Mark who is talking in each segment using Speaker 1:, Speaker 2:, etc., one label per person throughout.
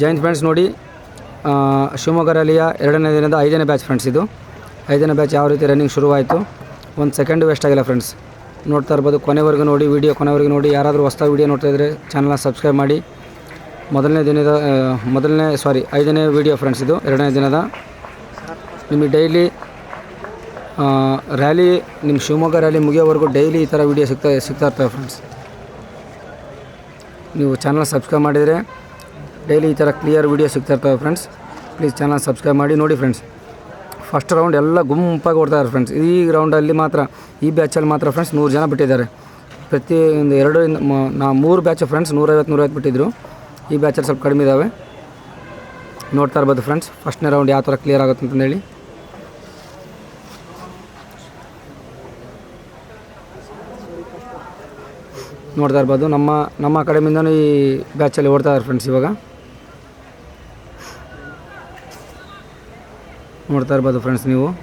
Speaker 1: Jain friends ನೋಡಿ ಶಿವಮೊಗ್ಗ ರ್ಯಾಲಿಯ ಎರಡನೇ ದಿನದ ಐದನೇ ಬ್ಯಾಚ್ ಫ್ರೆಂಡ್ಸ್ ಇದು. ಐದನೇ ಬ್ಯಾಚ್ ಯಾವ ರೀತಿ ರನ್ನಿಂಗ್ ಶುರುವಾಯಿತು? ಒಂದು ಸೆಕೆಂಡ್ ವೇಸ್ಟ್ ಆಗಿಲ್ಲ ಫ್ರೆಂಡ್ಸ್. ನೋಡ್ತಾ ಇರ್ಬೋದು, ಕೊನೆವರೆಗೂ ನೋಡಿ ವಿಡಿಯೋ ಕೊನೆವರೆಗೂ ನೋಡಿ. ಯಾರಾದರೂ ಹೊಸ ವೀಡಿಯೋ ನೋಡ್ತಾ ಇದ್ದರೆ ಚಾನಲ್ನ ಸಬ್ಸ್ಕ್ರೈಬ್ ಮಾಡಿ. ಮೊದಲನೇ ದಿನದ ಮೊದಲನೇ ಸಾರಿ ಐದನೇ ವಿಡಿಯೋ ಫ್ರೆಂಡ್ಸ್ ಇದು, ಎರಡನೇ ದಿನದ. ನಿಮಗೆ ಡೈಲಿ ರ್ಯಾಲಿ ನಿಮ್ಮ ಶಿವಮೊಗ್ಗ ರ್ಯಾಲಿ ಮುಗಿಯೋವರೆಗೂ ಡೈಲಿ ಈ ಥರ ವೀಡಿಯೋ ಸಿಗ್ತಾ ಸಿಗ್ತಾ ಇರ್ತವೆ ಫ್ರೆಂಡ್ಸ್ ನೀವು ಚಾನಲ್ ಸಬ್ಸ್ಕ್ರೈಬ್ ಮಾಡಿದರೆ ಡೈಲಿ ಈ ಥರ ಕ್ಲಿಯರ್ ವಿಡಿಯೋ ಸಿಗ್ತಾಯಿರ್ತವೆ ಫ್ರೆಂಡ್ಸ್. ಪ್ಲೀಸ್ ಚಾನಲ್ ಸಬ್ಸ್ಕ್ರೈಬ್ ಮಾಡಿ. ನೋಡಿ ಫ್ರೆಂಡ್ಸ್ ಫಸ್ಟ್ ರೌಂಡ್ ಎಲ್ಲ ಗುಂಪಾಗಿ ಓಡ್ತಾರೆ ಫ್ರೆಂಡ್ಸ್. ಈ ರೌಂಡಲ್ಲಿ ಮಾತ್ರ, ಈ ಬ್ಯಾಚಲ್ಲಿ ಮಾತ್ರ ಫ್ರೆಂಡ್ಸ್ ನೂರು ಜನ ಬಿಟ್ಟಿದ್ದಾರೆ. ಪ್ರತಿ ಒಂದು ಎರಡು ನಾ ಮೂರು ಬ್ಯಾಚ್ ಫ್ರೆಂಡ್ಸ್ ನೂರೈವತ್ತು ನೂರೈವತ್ತು ಬಿಟ್ಟಿದ್ರು. ಈ ಬ್ಯಾಚಲ್ಲಿ ಸ್ವಲ್ಪ ಕಡಿಮೆ ಇದ್ದಾವೆ ನೋಡ್ತಾ ಇರ್ಬೋದು ಫ್ರೆಂಡ್ಸ್ ಫಸ್ಟ್ನೇ ರೌಂಡ್ ಯಾವ ಥರ ಕ್ಲಿಯರ್ ಆಗುತ್ತೆ ಅಂತಂದೇಳಿ ನೋಡ್ತಾ ಇರ್ಬೋದು, ನಮ್ಮ ನಮ್ಮ ಅಕಾಡೆಮಿಯಿಂದನೂ ಈ ಬ್ಯಾಚಲ್ಲಿ ಓಡ್ತಾ ಇದ್ದಾರೆ ಫ್ರೆಂಡ್ಸ್ ಇವಾಗ. ನೋಡ್ತಾ ಇರ್ಬೋದು ಫ್ರೆಂಡ್ಸ್ ನೀವು.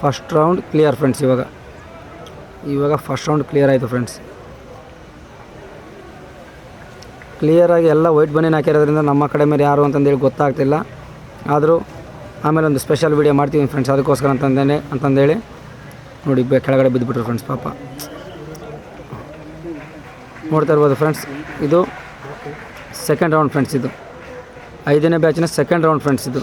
Speaker 1: ಫಸ್ಟ್ ರೌಂಡ್ ಕ್ಲಿಯರ್ ಫ್ರೆಂಡ್ಸ್ ಇವಾಗ. ಇವಾಗ ಫಸ್ಟ್ ರೌಂಡ್ ಕ್ಲಿಯರ್ ಆಯಿತು ಫ್ರೆಂಡ್ಸ್ ಕ್ಲಿಯರಾಗಿ ಎಲ್ಲ ವೈಟ್ ಬನ್ನಿನ ಹಾಕಿರೋದ್ರಿಂದ ನಮ್ಮ ಕಡೆ ಮೇಲೆ ಯಾರು ಅಂತಂದೇಳಿ ಗೊತ್ತಾಗ್ತಿಲ್ಲ. ಆದರೂ ಆಮೇಲೆ ಒಂದು ಸ್ಪೆಷಲ್ ವೀಡಿಯೋ ಮಾಡ್ತೀವಿ ಫ್ರೆಂಡ್ಸ್ ಅದಕ್ಕೋಸ್ಕರ ಅಂತಂದೇನೆ, ಅಂತಂದೇಳಿ. ನೋಡಿ ಬೆ- ಕೆಳಗಡೆ ಬಿದ್ದುಬಿಟ್ರು ಫ್ರೆಂಡ್ಸ್ ಪಾಪ. ನೋಡ್ತಾ ಇರ್ಬೋದು ಫ್ರೆಂಡ್ಸ್ ಇದು ಸೆಕೆಂಡ್ ರೌಂಡ್ ಫ್ರೆಂಡ್ಸ್ ಇದು. ಐದನೇ ಬ್ಯಾಚಿನ ಸೆಕೆಂಡ್ ರೌಂಡ್ ಫ್ರೆಂಡ್ಸ್ ಇದು.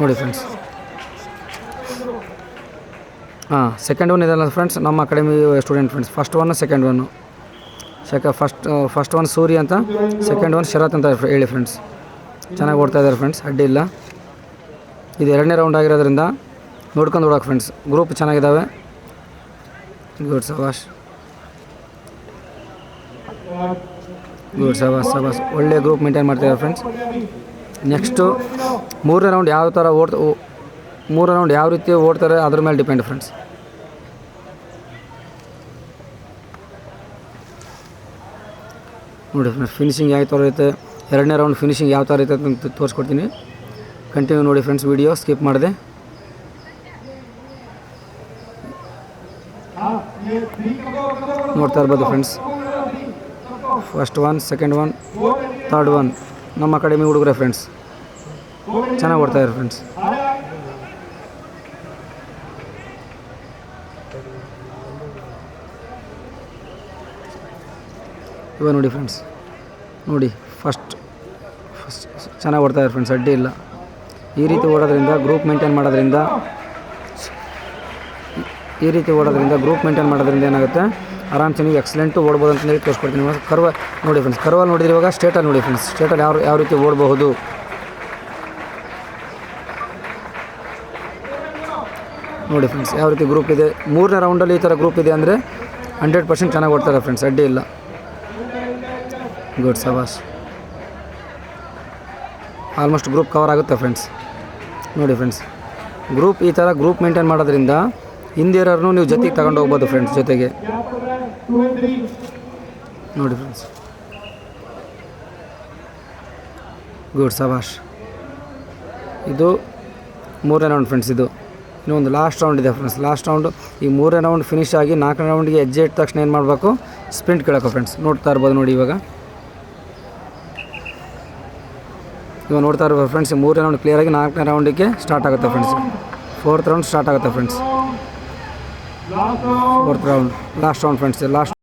Speaker 1: ನೋಡಿ ಫ್ರೆಂಡ್ಸ್ ಹಾಂ ಸೆಕೆಂಡ್ ಒನ್ ಇದಲ್ಲ ಫ್ರೆಂಡ್ಸ್ ನಮ್ಮ academy student friends first one second one sec first first one Suri ಅಂತ ಸೆಕೆಂಡ್ ಒನ್ ಶರತ್ ಅಂತ ಹೇಳಿ ಫ್ರೆಂಡ್ಸ್ ಚೆನ್ನಾಗಿ ಓಡ್ತಾ ಇದ್ದಾರೆ ಫ್ರೆಂಡ್ಸ್ ಅಡ್ಡಿ ಇಲ್ಲ. ಇದು ಎರಡನೇ ರೌಂಡ್ ಆಗಿರೋದ್ರಿಂದ ನೋಡ್ಕೊಂಡು ಓಡೋಕೆ ಫ್ರೆಂಡ್ಸ್ ಗ್ರೂಪ್ ಚೆನ್ನಾಗಿದ್ದಾವೆ ಗುಡ್ ಸವಾಶ್ ಗುಡ್ ಸಬಾಸ್ ಸಬಾಸ್ ಒಳ್ಳೆ ಗ್ರೂಪ್ ಮೇಂಟೈನ್ ಮಾಡ್ತಿದ್ದಾರೆ ಫ್ರೆಂಡ್ಸ್ ನೆಕ್ಸ್ಟು ಮೂರನೇ ರೌಂಡ್ ಯಾವ ಥರ ಓಡ್ ಮೂರನೇ ರೌಂಡ್ ಯಾವ ರೀತಿ ಓಡ್ತಾರೆ ಅದ್ರ ಮೇಲೆ ಡಿಪೆಂಡ್ ಫ್ರೆಂಡ್ಸ್ ನೋಡಿ ಫ್ರೆಂಡ್ಸ್ ಫಿನಿಶಿಂಗ್ ಯಾವ ಥರ ಇರುತ್ತೆ ಎರಡನೇ ರೌಂಡ್ ಫಿನಿಶಿಂಗ್ ಯಾವ ಥರ ಇರುತ್ತೆ ಅಂತ ತೋರಿಸ್ಕೊಡ್ತೀನಿ. ಕಂಟಿನ್ಯೂ ನೋಡಿ ಫ್ರೆಂಡ್ಸ್ ವಿಡಿಯೋ ಸ್ಕಿಪ್ ಮಾಡಿದೆ. ನೋಡ್ತಾ ಇರ್ಬೋದು friends first one second one third one ನಮ್ಮ ಅಕಾಡೆಮಿ ಹುಡುಗರೇ ಫ್ರೆಂಡ್ಸ್ ಚೆನ್ನಾಗಿ ಓಡ್ತಾ ಇದ್ದಾರೆ ಫ್ರೆಂಡ್ಸ್ ಇವಾಗ ನೋಡಿ ಫ್ರೆಂಡ್ಸ್ ನೋಡಿ ಫಸ್ಟ್ ಫಸ್ಟ್ ಚೆನ್ನಾಗಿ ಓಡ್ತಾ ಇದ್ದಾರೆ ಫ್ರೆಂಡ್ಸ್ ಅಡ್ಡಿ ಇಲ್ಲ. ಈ ರೀತಿ ಓಡೋದ್ರಿಂದ ಗ್ರೂಪ್ ಮೇಂಟೈನ್ ಮಾಡೋದ್ರಿಂದ, ಈ ರೀತಿ ಓಡೋದ್ರಿಂದ ಗ್ರೂಪ್ ಮೇಂಟೈನ್ ಮಾಡೋದ್ರಿಂದ ಏನಾಗುತ್ತೆ? ಆರಾಮ್ಸೆ ನೀವು ಎಕ್ಸಲೆಂಟು ಓಡ್ಬೋದು ಅಂತ ಹೇಳಿ ತೋರಿಸ್ಕೊಡ್ತೀನಿ ಮತ್ತು ಕರ್ವ ನೋಡಿ ಫ್ರೆಂಡ್ಸ್ ಕರ್ವಲ್ಲಿ ನೋಡಿದ್ರೆ ಇವಾಗ ಸ್ಟೇಟಲ್ಲಿ ನೋಡಿ ಫ್ರೆಂಡ್ಸ್ ಸ್ಟೇಟಲ್ಲಿ ಯಾವ ಯಾವ ರೀತಿ ಓಡಬಹುದು. ನೋಡಿ ಫ್ರೆಂಡ್ಸ್ ಯಾವ ರೀತಿ ಗ್ರೂಪ್ ಇದೆ. ಮೂರನೇ ರೌಂಡಲ್ಲಿ ಈ ಥರ ಗ್ರೂಪ್ ಇದೆ ಅಂದರೆ ಹಂಡ್ರೆಡ್ ಪರ್ಸೆಂಟ್ ಚೆನ್ನಾಗಿ ಓಡ್ತಾರೆ ಫ್ರೆಂಡ್ಸ್ ಅಡ್ಡಿ ಇಲ್ಲ. ಗುಡ್ ಸವಾಸ್ ಆಲ್ಮೋಸ್ಟ್ ಗ್ರೂಪ್ ಕವರ್ ಆಗುತ್ತೆ ಫ್ರೆಂಡ್ಸ್ ನೋಡಿ ಫ್ರೆಂಡ್ಸ್ ಗ್ರೂಪ್ ಈ ಥರ ಗ್ರೂಪ್ ಮೇಂಟೈನ್ ಮಾಡೋದ್ರಿಂದ ಹಿಂದಿರೋರ್ನು ನೀವು ಜೊತೆಗೆ ತಗೊಂಡು ಹೋಗ್ಬೋದು ಫ್ರೆಂಡ್ಸ್ ಜೊತೆಗೆ. ನೋಡಿ ಫ್ರೆಂಡ್ಸ್ ಗುಡ್ ಸಭಾಷ್ ಇದು ಮೂರನೇ ರೌಂಡ್ ಫ್ರೆಂಡ್ಸ್ ಇದು. ಇನ್ನೊಂದು ಲಾಸ್ಟ್ ರೌಂಡ್ ಇದೆ ಫ್ರೆಂಡ್ಸ್ ಲಾಸ್ಟ್ ರೌಂಡ್ ಈ ಮೂರನೇ ರೌಂಡ್ ಫಿನಿಶ್ ಆಗಿ ನಾಲ್ಕನೇ ರೌಂಡ್ಗೆ ಹೆಜ್ಜೆ ಇಟ್ಟ ತಕ್ಷಣ ಏನು ಮಾಡಬೇಕು? ಸ್ಪ್ರಿಂಟ್ ಕೇಳಕ್ಕೆ ಫ್ರೆಂಡ್ಸ್ ನೋಡ್ತಾ ಇರ್ಬೋದು ನೋಡಿ ಇವಾಗ. ಇವಾಗ ನೋಡ್ತಾ ಇರ್ಬೋದು ಫ್ರೆಂಡ್ಸ್ ಮೂರನೇ ರೌಂಡ್ ಕ್ಲಿಯರಾಗಿ ನಾಲ್ಕನೇ ರೌಂಡಿಗೆ ಸ್ಟಾರ್ಟ್ ಆಗುತ್ತೆ ಫ್ರೆಂಡ್ಸ್ ಫೋರ್ತ್ ರೌಂಡ್ ಸ್ಟಾರ್ಟ್ ಆಗುತ್ತೆ friends fourth round last round friends last